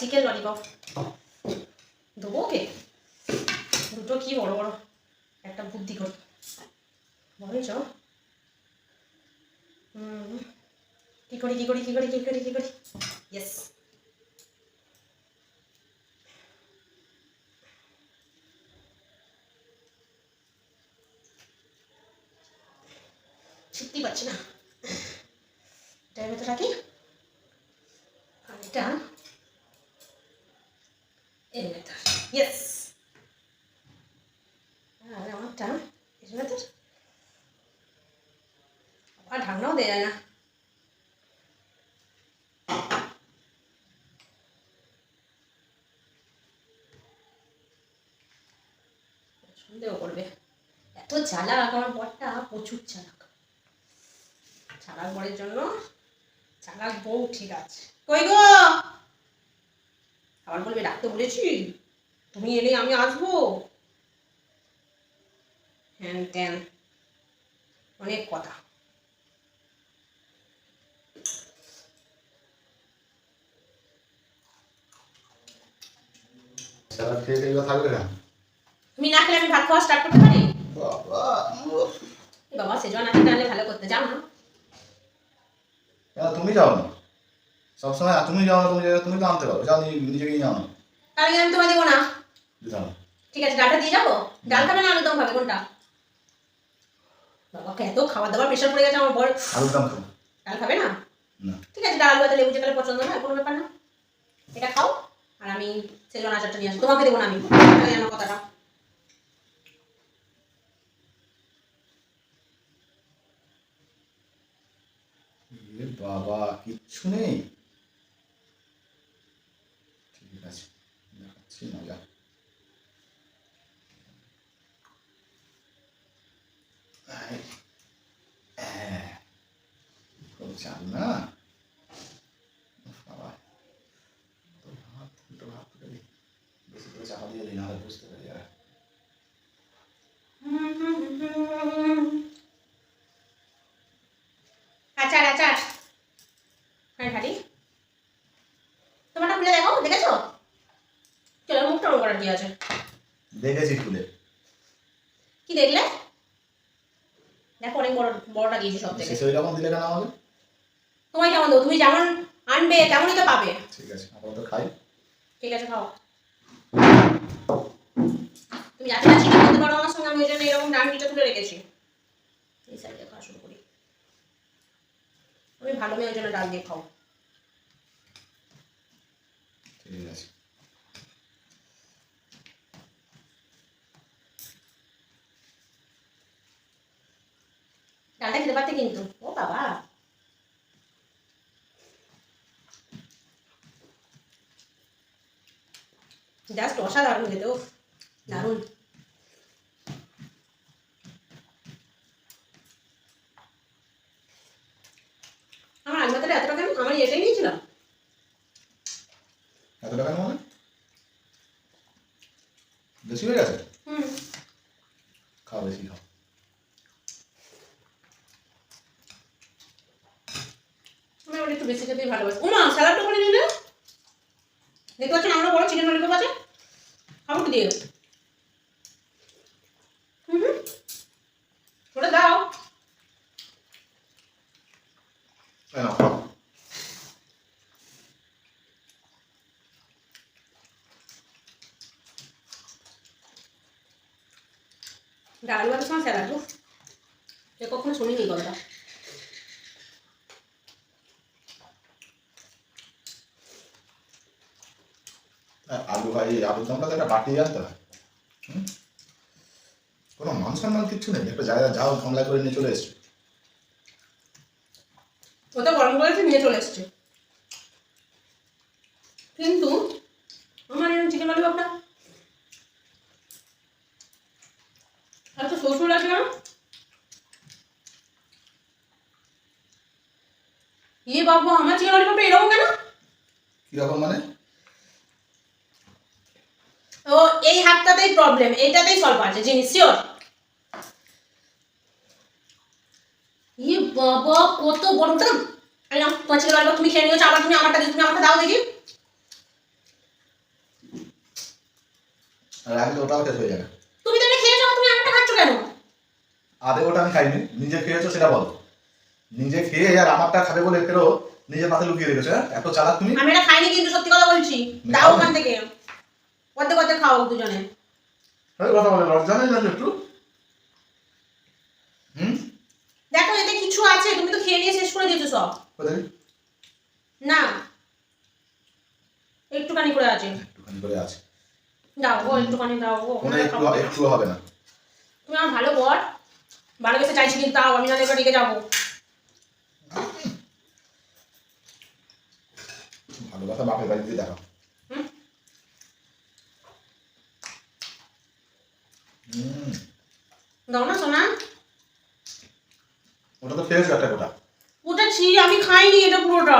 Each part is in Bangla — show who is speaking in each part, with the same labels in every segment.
Speaker 1: চিকেন ললিপপ দেবো ওকে? দুটো কি বড় বড়? একটা বুদ্ধি কর। হুম। কি করি করি করি করি করি? ইয়েস সত্যি পাচ্ছি না। এটার ভেতরে রাখি আর এটা এর ভেতর না সন্দেহ করবে। এত চালাক আমার বরটা, প্রচুর চালাক। চালাক বরের জন্য চালাক বউ ঠিক আছে। কই গো? আবার বলবে, ডাকতে বলেছি? তুমি এলে আমি আসব? হ্যান ত্যান। অনেক কথা।
Speaker 2: স্যালাড খেয়ে খেয়ে থাকবে না?
Speaker 1: তুমি না খেলে আমি ভাত খাওয়া স্টার্ট করতে পারি?
Speaker 2: বাবা
Speaker 1: সেজন আছে তাহলে ভালো করতে। যাও না।
Speaker 2: তুমি যাও না। সবসময় তুমি যাও না তুমি তুমি তো আনতে পারো। যাও নি- নিজে গিয়ে যাও না
Speaker 1: তাহলে আমি তোমায় দেবো না। ঠিক আছে ডালটা দিয়ে যাব? ডাল খাবে না আলুদম খাবে কোনটা? বাবাকে এত দাবার প্রেশার পড়ে গেছে আমার
Speaker 2: খাব।
Speaker 1: ডাল খাবে না? ঠিক আছে ডাল লেবু যেটা পছন্দ না কোনো ব্যাপার না। এটা খাও আর আমি সেজন আচারটা নিয়ে আসব। তোমাকে দেবো না আমি। কথাটা।
Speaker 2: বাবা কিচ্ছু নেই ঠিক আছে দেখাচ্ছি মজা এই, হ্যাঁ, চাল না বাবা। তো ভাত দুটো ভাত দিই বেশি করে চাপা দিয়ে দিই নাহলে বুঝতে পারি আর।
Speaker 1: আচার আচার। হ্যাঁ খালি তোমারটা খুলে দেখো দেখেছ? চলো মুখটা অন করার কি আছে।
Speaker 2: দেখেছি খুলে।
Speaker 1: কি দেখলে? দেখো অনেক বড় বড়টা দিয়েছি সব থেকে।
Speaker 2: শেষে রকম দিলে কেন আমাকে
Speaker 1: তোমায় কেমন দেবো তুমি যেমন আনবে তেমনই তো পাবে।
Speaker 2: ঠিক আছে আপাতত খাই।
Speaker 1: ঠিক আছে খাও। তুমি যাতে চিকেন করতে পারো আমার সঙ্গে আমি ওই জন্য এরকম ডান্ডিটা তুলে রেখেছি। এই সাইডে খাওয়া শুরু করি। আমি ভালো মেয়ে ওই জন্য ডাল দিয়ে খাও।
Speaker 2: ঠিক আছে।
Speaker 1: ডালটা খেতে পারতে কিন্তু। ও বাবা অসাধারণ খেতে ও দারুণ। আমার আলু ভাতাটা এতটা কেন? আমার এটাই নিয়েছিলাম।
Speaker 2: এত টাকা মানে? বেশি হয়ে গেছে?
Speaker 1: হুম।
Speaker 2: খাও বেশি খাও।
Speaker 1: একটু বেশি খেতেই ভালোবাসি। ও মা স্যালাডটা করে নিলে? দেখতে পাচ্ছেন আমরা বড় চিকেন ললিপপ আছে? খাব কি দিয়ে? হুম ওটা দাও।
Speaker 2: খাও।
Speaker 1: ডাল ভাতের সময় স্যালাড কখনো শুনিনি এই
Speaker 2: আর ভাই আলুর দমটা একটা বাটি আনতে হয় কোনো মান সম্মান কিচ্ছু নেই। একটা জায়গা যাও গামলা করে নিয়ে চলে এসছো
Speaker 1: ওটা গরম করেছে নিয়ে চলে এসছে। কিন্তু আমার এরকম চিকেন ললিপপটা এত শ্বশুর আছে না? ইয়ে বাবু আমার চিকেন ললিপপটা এরকম কেন?
Speaker 2: কীরকম মানে
Speaker 1: ও এই হাতটাতেই প্রবলেম এইটাতেই সলভ আছে জিনিস শিওর ইয়ে বাবা কত বড়টা আরে না তোমার চিকেন তুমি খেয়ে নিয়েছো আবার তুমি আমারটা তুমি আমারটা দাও দেখি।
Speaker 2: আর রাখলে ওটাও শেষ হয়ে যাবে।
Speaker 1: তুমি তো এটা খেয়েছো তুমি আমারটা খাচ্ছ কেন?
Speaker 2: আদে ওটা আমি খাইনি নিজে খেয়েছো সেটা বলো। নিজে খেয়ে আর আমারটা খাবে বলে ফেরো নিজের মাথায় লুকিয়ে রেখেছো হ্যাঁ? এত চালাক তুমি।
Speaker 1: আমি এটা খাইনি কিন্তু সত্যি কথা বলছি। দাও ওখান থেকে। অর্ধেক অর্ধেক খাও দুজনে
Speaker 2: কথা বলে লজ্জা নেই না একটু। হুম?
Speaker 1: দেখো এতে কিছু আছে তুমি তো খেয়ে নিয়ে শেষ করে দিয়েছ সব। না একটুখানি করে আছে।
Speaker 2: একটুখানি করে আছে।
Speaker 1: দাও গো একটুখানি দাও গো
Speaker 2: কোনো একটু একটু হবে না।
Speaker 1: তুমি আমার ভালো বর ভালোবেসে চাইছি কিন্তু তাও আমি না এবার রেগে যাব।
Speaker 2: ভালোবাসা বাপের দেখো
Speaker 1: হুম?
Speaker 2: হুম
Speaker 1: দাও না সোনা।
Speaker 2: ওটা তো খেয়েছো একটা গোটা
Speaker 1: ওটা ছি আমি খাইনি এটা পুরোটা।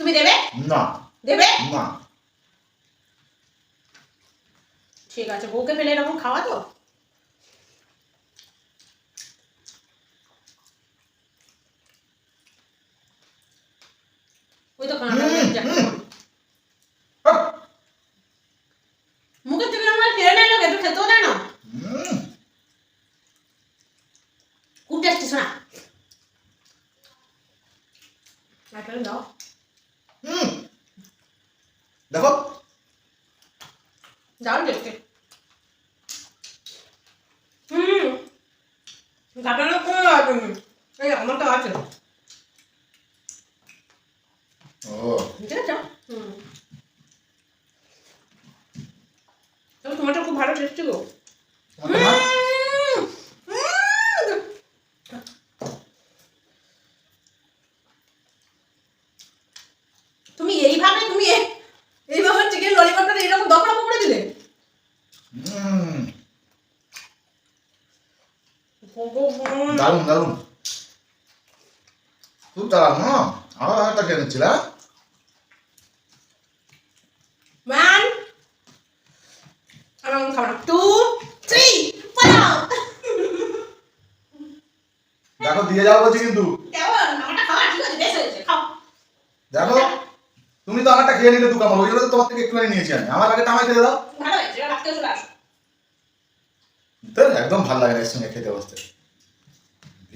Speaker 1: তুমি দেবে?
Speaker 2: না।
Speaker 1: দেবে?
Speaker 2: না।
Speaker 1: ঠিক আছে বউকে ফেলে এরকম খাওয়া তো? ওই তো খাওয়াটা
Speaker 2: হুম,
Speaker 1: যাক।
Speaker 2: হুম। হাট!
Speaker 1: মুখের থেকে আমার খেয়ে নেয় লোক একটু খেতেও দেয় না
Speaker 2: হুম,
Speaker 1: খুব টেস্টি শোনা একটা দাও
Speaker 2: হুম। দেখো
Speaker 1: দাও টেস্টি হুম গাটানো কোনো আছে এই আমারটা আছে
Speaker 2: ও
Speaker 1: ঠিক আছে হুম তবে তোমারটা খুব ভালো টেস্টি গো
Speaker 2: তোমার তো মা-
Speaker 1: তুমি এইভাবে তুমি এ- এইভাবে চিকেন ললিপপটা এরকম দখলা করে দিলে
Speaker 2: হুম,
Speaker 1: ভগবান।
Speaker 2: দারুণ দারুণ। খুব দারুণ খেয়ে হ্যাঁ?
Speaker 1: আমার খাব না। টু থ্রি পালাও
Speaker 2: দেখো দিয়ে যাও বলছি কিন্তু। দেখো তুমি তো আমারটা খেয়ে নিলে দু কামড় ওই জন্য তো তোমার থেকে একটুখানি নিয়েছি আমি। আমার আগে টামাই খেতে দাও। একদম ভালো লাগে না এর সঙ্গে খেতে বসতে।